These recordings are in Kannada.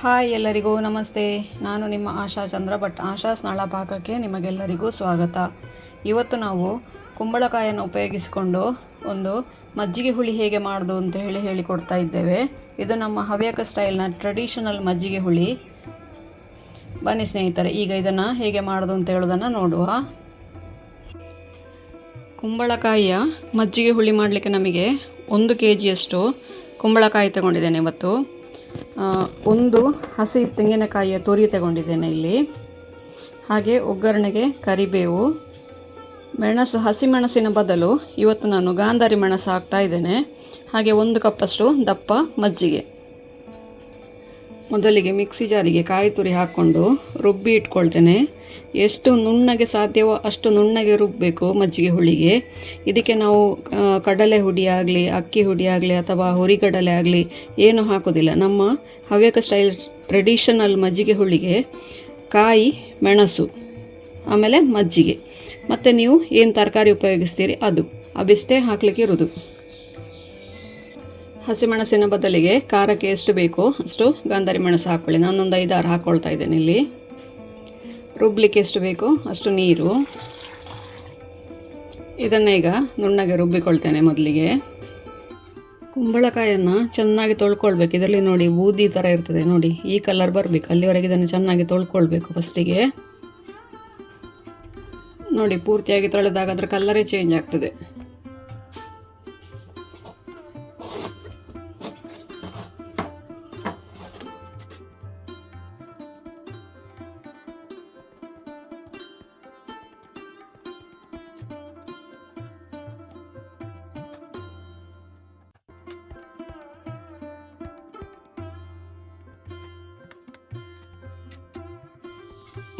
ಹಾಯ್ ಎಲ್ಲರಿಗೂ ನಮಸ್ತೆ. ನಾನು ನಿಮ್ಮ ಆಶಾ ಚಂದ್ರ ಭಟ್. ಆಶಾ ಸ್ನಾಳ ಪಾಕಕ್ಕೆ ನಿಮಗೆಲ್ಲರಿಗೂ ಸ್ವಾಗತ. ಇವತ್ತು ನಾವು ಕುಂಬಳಕಾಯನ್ನು ಉಪಯೋಗಿಸಿಕೊಂಡು ಒಂದು ಮಜ್ಜಿಗೆ ಹುಳಿ ಹೇಗೆ ಮಾಡೋದು ಅಂತ ಹೇಳಿ ಹೇಳಿಕೊಡ್ತಾ ಇದ್ದೇವೆ. ಇದು ನಮ್ಮ ಹವ್ಯಕ ಸ್ಟೈಲ್ನ ಟ್ರೆಡಿಷನಲ್ ಮಜ್ಜಿಗೆ ಹುಳಿ. ಬನ್ನಿ ಸ್ನೇಹಿತರೆ, ಈಗ ಇದನ್ನು ಹೇಗೆ ಮಾಡೋದು ಅಂತ ಹೇಳೋದನ್ನು ನೋಡುವ. ಕುಂಬಳಕಾಯಿಯ ಮಜ್ಜಿಗೆ ಹುಳಿ ಮಾಡಲಿಕ್ಕೆ ನಮಗೆ ಒಂದು ಕೆ ಜಿಯಷ್ಟು ಕುಂಬಳಕಾಯಿ ತಗೊಂಡಿದ್ದೇನೆ ಇವತ್ತು. ಒಂದು ಹಸಿ ತೆಂಗಿನಕಾಯಿಯ ತುರಿ ತಗೊಂಡಿದ್ದೇನೆ ಇಲ್ಲಿ. ಹಾಗೆ ಒಗ್ಗರಣೆಗೆ ಕರಿಬೇವು, ಮೆಣಸು ಹಸಿಮೆಣಸಿನ ಬದಲು ಇವತ್ತು ನಾನು ಗಾಂಧಾರಿ ಮೆಣಸು ಹಾಕ್ತಾ ಇದ್ದೇನೆ. ಹಾಗೆ ಒಂದು ಕಪ್ಪಷ್ಟು ದಪ್ಪ ಮಜ್ಜಿಗೆ. ಮೊದಲಿಗೆ ಮಿಕ್ಸಿ ಜಾರಿಗೆ ಕಾಯಿ ತುರಿ ಹಾಕ್ಕೊಂಡು ರುಬ್ಬಿ ಇಟ್ಕೊಳ್ತೇನೆ. ಎಷ್ಟು ನುಣ್ಣಗೆ ಸಾಧ್ಯವೋ ಅಷ್ಟು ನುಣ್ಣಗೆ ರುಬ್ಬಬೇಕು ಮಜ್ಜಿಗೆ ಹುಳಿಗೆ. ಇದಕ್ಕೆ ನಾವು ಕಡಲೆ ಹುಡಿ ಆಗಲಿ, ಅಕ್ಕಿ ಹುಡಿ ಆಗಲಿ ಅಥವಾ ಹುರಿಗಡಲೆ ಆಗಲಿ ಏನು ಹಾಕೋದಿಲ್ಲ. ನಮ್ಮ ಹವ್ಯಕ ಸ್ಟೈಲ್ ಟ್ರೆಡಿಷನಲ್ ಮಜ್ಜಿಗೆ ಹುಳಿಗೆ ಕಾಯಿ, ಮೆಣಸು, ಆಮೇಲೆ ಮಜ್ಜಿಗೆ. ಮತ್ತು ನೀವು ಏನು ತರಕಾರಿ ಉಪಯೋಗಿಸ್ತೀರಿ ಅದು. ಅವಿಷ್ಟೇ ಹಾಕಲಿಕ್ಕೆ ಇರೋದು. ಹಸಿಮೆಣಸಿನ ಬದಲಿಗೆ ಖಾರಕ್ಕೆ ಎಷ್ಟು ಬೇಕೋ ಅಷ್ಟು ಗಾಂಧಾರಿ ಮೆಣಸು ಹಾಕ್ಕೊಳ್ಳಿ ನಾನೊಂದು ಐದಾರು ಹಾಕ್ಕೊಳ್ತಾ ಇದ್ದೇನೆ ಇಲ್ಲಿ. ರುಬ್ಲಿಕ್ಕೆ ಎಷ್ಟು ಬೇಕೋ ಅಷ್ಟು ನೀರು. ಇದನ್ನು ಈಗ ನುಣ್ಣಗೆ ರುಬ್ಬಿಕೊಳ್ತೇನೆ ಮೊದಲಿಗೆ. ಕುಂಬಳಕಾಯನ್ನು ಚೆನ್ನಾಗಿ ತೊಳ್ಕೊಳ್ಬೇಕು. ಇದರಲ್ಲಿ ನೋಡಿ ಬೂದಿ ಥರ ಇರ್ತದೆ ನೋಡಿ. ಈ ಕಲರ್ ಬರಬೇಕು. ಅಲ್ಲಿವರೆಗೆ ಇದನ್ನು ಚೆನ್ನಾಗಿ ತೊಳ್ಕೊಳ್ಬೇಕು ಫಸ್ಟಿಗೆ. ನೋಡಿ, ಪೂರ್ತಿಯಾಗಿ ತೊಳೆದಾಗ ಅದರ ಕಲ್ಲರೇ ಚೇಂಜ್ ಆಗ್ತದೆ.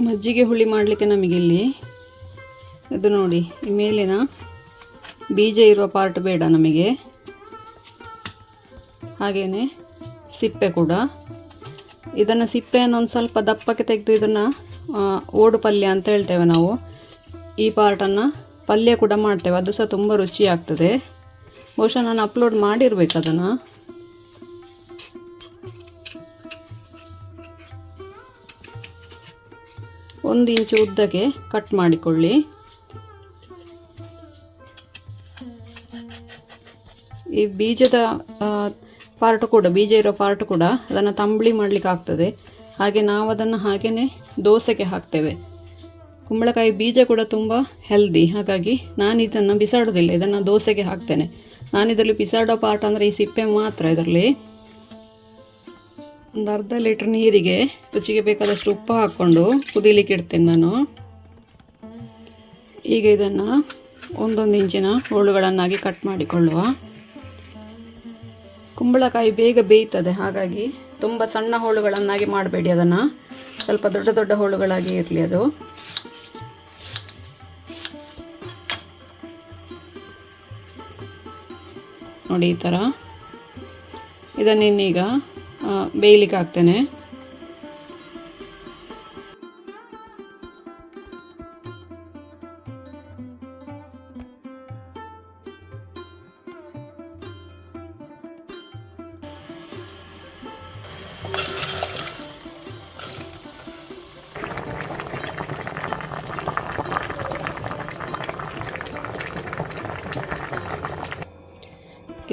ಮಜ್ಜಿಗೆ ಹುಳಿ ಮಾಡಲಿಕ್ಕೆ ನಮಗಿಲ್ಲಿ. ಇದು ನೋಡಿ, ಈ ಮೇಲಿನ ಬೀಜ ಇರುವ ಪಾರ್ಟ್ ಬೇಡ ನಮಗೆ. ಹಾಗೆಯೇ ಸಿಪ್ಪೆ ಕೂಡ. ಇದನ್ನು ಸಿಪ್ಪೆಯನ್ನು ಒಂದು ಸ್ವಲ್ಪ ದಪ್ಪಕ್ಕೆ ತೆಗೆದು ಇದನ್ನು ಓಡು ಪಲ್ಯ ಅಂತ ಹೇಳ್ತೇವೆ ನಾವು. ಈ ಪಾರ್ಟನ್ನು ಪಲ್ಯ ಕೂಡ ಮಾಡ್ತೇವೆ. ಅದು ಸಹ ತುಂಬ ರುಚಿ ಆಗ್ತದೆ ಬಹುಶಃ ನಾನು ಅಪ್ಲೋಡ್ ಮಾಡಿರ್ಬೇಕು ಅದನ್ನು. ಒಂದು ಇಂಚು ಉದ್ದಕ್ಕೆ ಕಟ್ ಮಾಡಿಕೊಳ್ಳಿ. ಈ ಬೀಜದ ಪಾರ್ಟ್ ಕೂಡ, ಬೀಜ ಇರೋ ಪಾರ್ಟ್ ಕೂಡ ಅದನ್ನು ತಂಬಳಿ ಮಾಡಲಿಕ್ಕೆ ಆಗ್ತದೆ. ಹಾಗೆ ನಾವು ಅದನ್ನು ಹಾಗೆಯೇ ದೋಸೆಗೆ ಹಾಕ್ತೇವೆ. ಕುಂಬಳಕಾಯಿ ಬೀಜ ಕೂಡ ತುಂಬ ಹೆಲ್ದಿ ಹಾಗಾಗಿ ನಾನು ಇದನ್ನು ಬಿಸಾಡೋದಿಲ್ಲ, ಇದನ್ನು ದೋಸೆಗೆ ಹಾಕ್ತೇನೆ. ನಾನು ಇದರಲ್ಲಿ ಬಿಸಾಡೋ ಪಾರ್ಟ್ ಅಂದರೆ ಈ ಸಿಪ್ಪೆ ಮಾತ್ರ ಇದರಲ್ಲಿ. ಒಂದು ಅರ್ಧ ಲೀಟ್ರ್ ನೀರಿಗೆ ರುಚಿಗೆ ಬೇಕಾದಷ್ಟು ಉಪ್ಪು ಹಾಕ್ಕೊಂಡು ಕುದೀಲಿಕ್ಕೆ ಇಡ್ತೇನೆ ನಾನು. ಈಗ ಇದನ್ನು ಒಂದೊಂದು ಇಂಚಿನ ಹೋಳುಗಳನ್ನಾಗಿ ಕಟ್ ಮಾಡಿಕೊಳ್ಳುವ. ಕುಂಬಳಕಾಯಿ ಬೇಗ ಬೇಯ್ತದೆ ಹಾಗಾಗಿ ತುಂಬ ಸಣ್ಣ ಹೋಳುಗಳನ್ನಾಗಿ ಮಾಡಬೇಡಿ ಅದನ್ನು. ಸ್ವಲ್ಪ ದೊಡ್ಡ ದೊಡ್ಡ ಹೋಳುಗಳಾಗಿ ಇರಲಿ ಅದು. ನೋಡಿ ಈ ಥರ ಇದನ್ನಿನ್ನೀಗ ಆ, ಬೇಯಲಿಕ್ಕೆ ಹಾಕ್ತೇನೆ.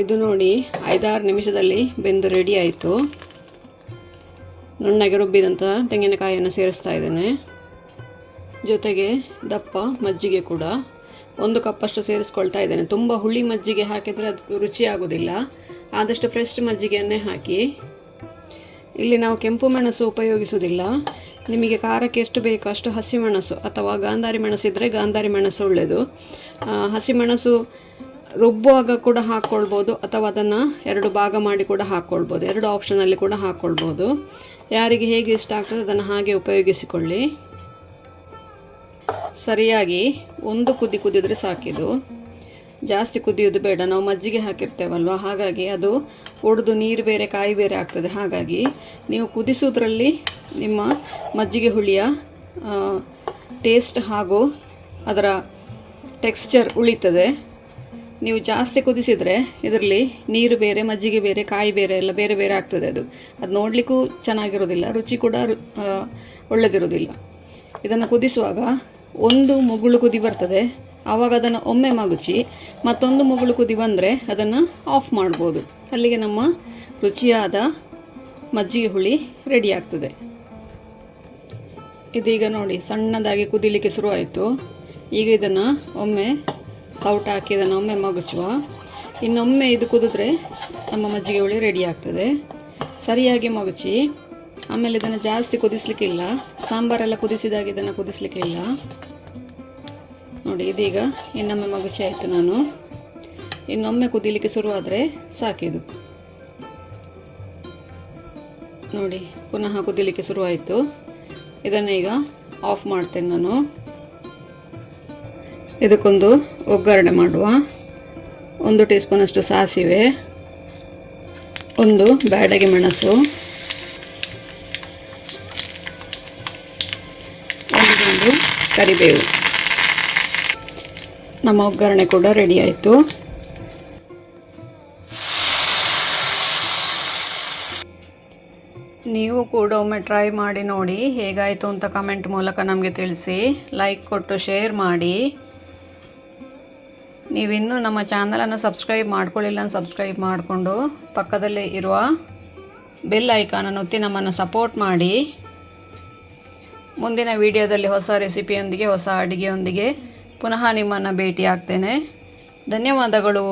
ಇದು ನೋಡಿ ಐದಾರು ನಿಮಿಷದಲ್ಲಿ ಬೆಂದು ರೆಡಿ ಆಯಿತು. ನುಣ್ಣಗೆ ರುಬ್ಬಿದಂಥ ತೆಂಗಿನಕಾಯಿಯನ್ನು ಸೇರಿಸ್ತಾ ಇದ್ದೇನೆ. ಜೊತೆಗೆ ದಪ್ಪ ಮಜ್ಜಿಗೆ ಕೂಡ ಒಂದು ಕಪ್ಪಷ್ಟು ಸೇರಿಸ್ಕೊಳ್ತಾ ಇದ್ದೇನೆ. ತುಂಬ ಹುಳಿ ಮಜ್ಜಿಗೆ ಹಾಕಿದರೆ ಅದು ರುಚಿಯಾಗೋದಿಲ್ಲ ಆದಷ್ಟು ಫ್ರೆಶ್ ಮಜ್ಜಿಗೆಯನ್ನೇ ಹಾಕಿ. ಇಲ್ಲಿ ನಾವು ಕೆಂಪು ಮೆಣಸು ಉಪಯೋಗಿಸುವುದಿಲ್ಲ. ನಿಮಗೆ ಖಾರಕ್ಕೆ ಎಷ್ಟು ಬೇಕೋ ಅಷ್ಟು ಹಸಿಮೆಣಸು ಅಥವಾ ಗಾಂಧಾರಿ ಇದ್ದರೆ ಗಾಂಧಾರಿ ಮೆಣಸು ಒಳ್ಳೆಯದು. ಹಸಿಮೆಣಸು ರುಬ್ಬುವಾಗ ಕೂಡ ಹಾಕ್ಕೊಳ್ಬೋದು ಅಥವಾ ಅದನ್ನು ಎರಡು ಭಾಗ ಮಾಡಿ ಕೂಡ ಹಾಕ್ಕೊಳ್ಬೋದು. ಎರಡು ಆಪ್ಷನಲ್ಲಿ ಕೂಡ ಹಾಕ್ಕೊಳ್ಬೋದು. ಯಾರಿಗೆ ಹೇಗೆ ಇಷ್ಟ ಆಗ್ತದೆ ಅದನ್ನು ಹಾಗೆ ಉಪಯೋಗಿಸಿಕೊಳ್ಳಿ. ಸರಿಯಾಗಿ ಒಂದು ಕುದಿ ಕುದಿದ್ರೆ ಸಾಕಿದು ಜಾಸ್ತಿ ಕುದಿಯೋದು ಬೇಡ. ನಾವು ಮಜ್ಜಿಗೆ ಹಾಕಿರ್ತೇವಲ್ವ? ಹಾಗಾಗಿ ಅದು ಒಡೆದು ನೀರು ಬೇರೆ, ಕಾಯಿ ಬೇರೆ ಆಗ್ತದೆ. ಹಾಗಾಗಿ ನೀವು ಕುದಿಸೋದ್ರಲ್ಲಿ ನಿಮ್ಮ ಮಜ್ಜಿಗೆ ಹುಳಿಯ ಟೇಸ್ಟ್ ಹಾಗೂ ಅದರ ಟೆಕ್ಸ್ಚರ್ ಉಳಿತದೆ. ನೀವು ಜಾಸ್ತಿ ಕುದಿಸಿದರೆ ಇದರಲ್ಲಿ ನೀರು ಬೇರೆ, ಮಜ್ಜಿಗೆ ಬೇರೆ, ಕಾಯಿ ಬೇರೆ ಎಲ್ಲ ಬೇರೆ ಬೇರೆ ಆಗ್ತದೆ ಅದು. ಅದು ನೋಡಲಿಕ್ಕೂ ಚೆನ್ನಾಗಿರೋದಿಲ್ಲ, ರುಚಿ ಕೂಡ ಒಳ್ಳೆದಿರೋದಿಲ್ಲ. ಇದನ್ನು ಕುದಿಸುವಾಗ ಒಂದು ಮುಗುಳು ಕುದಿ ಬರ್ತದೆ, ಆವಾಗ ಅದನ್ನು ಒಮ್ಮೆ ಮಗುಚಿ ಮತ್ತೊಂದು ಮುಗುಳು ಕುದಿ ಬಂದರೆ ಅದನ್ನು ಆಫ್ ಮಾಡ್ಬೋದು. ಅಲ್ಲಿಗೆ ನಮ್ಮ ರುಚಿಯಾದ ಮಜ್ಜಿಗೆ ಹುಳಿ ರೆಡಿ ಆಗ್ತದೆ. ಇದೀಗ ನೋಡಿ, ಸಣ್ಣದಾಗಿ ಕುದಿಲಿಕ್ಕೆ ಶುರುವಾಯಿತು. ಈಗ ಇದನ್ನು ಒಮ್ಮೆ ಸೌಟ್ ಹಾಕಿ ಇದನ್ನು ಒಮ್ಮೆ ಮಗುಚುವ. ಇನ್ನೊಮ್ಮೆ ಇದು ಕುದಿದ್ರೆ ನಮ್ಮ ಮಜ್ಜಿಗೆ ಹುಳಿ ರೆಡಿ ಆಗ್ತದೆ. ಸರಿಯಾಗಿ ಮಗುಚಿ. ಆಮೇಲೆ ಇದನ್ನು ಜಾಸ್ತಿ ಕುದಿಸ್ಲಿಕ್ಕಿಲ್ಲ ಸಾಂಬಾರೆಲ್ಲ ಕುದಿಸಿದಾಗ ಇದನ್ನು ಕುದಿಸ್ಲಿಕ್ಕೆ ಇಲ್ಲ. ನೋಡಿ, ಇದೀಗ ಇನ್ನೊಮ್ಮೆ ಮಗುಚಿ ಆಯಿತು ನಾನು. ಇನ್ನೊಮ್ಮೆ ಕುದಿಲಿಕ್ಕೆ ಶುರುವಾದರೆ ಸಾಕಿದು ನೋಡಿ, ಪುನಃ ಕುದಿಲಿಕ್ಕೆ ಶುರುವಾಯಿತು. ಇದನ್ನು ಈಗ ಆಫ್ ಮಾಡ್ತೇನೆ ನಾನು. ಇದಕ್ಕೊಂದು ಒಗ್ಗರಣೆ ಮಾಡುವ. ಒಂದು ಟೀ ಸ್ಪೂನಷ್ಟು ಸಾಸಿವೆ. ಒಂದು ಬ್ಯಾಡಗೆ ಮೆಣಸು. ಒಂದು ಕರಿಬೇವು. ನಮ್ಮ ಒಗ್ಗರಣೆ ಕೂಡ ರೆಡಿ ಆಯಿತು. ನೀವು ಕೂಡ ಒಮ್ಮೆ ಟ್ರೈ ಮಾಡಿ ನೋಡಿ ಹೇಗಾಯಿತು ಅಂತ ಕಮೆಂಟ್ ಮೂಲಕ ನಮಗೆ ತಿಳಿಸಿ. ಲೈಕ್ ಕೊಟ್ಟು ಶೇರ್ ಮಾಡಿ. ನೀವಿನ್ನೂ ನಮ್ಮ ಚಾನಲನ್ನು ಸಬ್ಸ್ಕ್ರೈಬ್ ಮಾಡ್ಕೊಳ್ಳಿಲ್ಲ ಸಬ್ಸ್ಕ್ರೈಬ್ ಮಾಡಿಕೊಂಡು ಪಕ್ಕದಲ್ಲೇ ಇರುವ ಬೆಲ್ ಐಕಾನನ್ನು ಒತ್ತಿ ನಮ್ಮನ್ನು ಸಪೋರ್ಟ್ ಮಾಡಿ. ಮುಂದಿನ ವಿಡಿಯೋದಲ್ಲಿ ಹೊಸ ರೆಸಿಪಿಯೊಂದಿಗೆ, ಹೊಸ ಅಡುಗೆಯೊಂದಿಗೆ ಪುನಃ ನಿಮ್ಮನ್ನು ಭೇಟಿ ಆಗ್ತೇನೆ ಧನ್ಯವಾದಗಳು.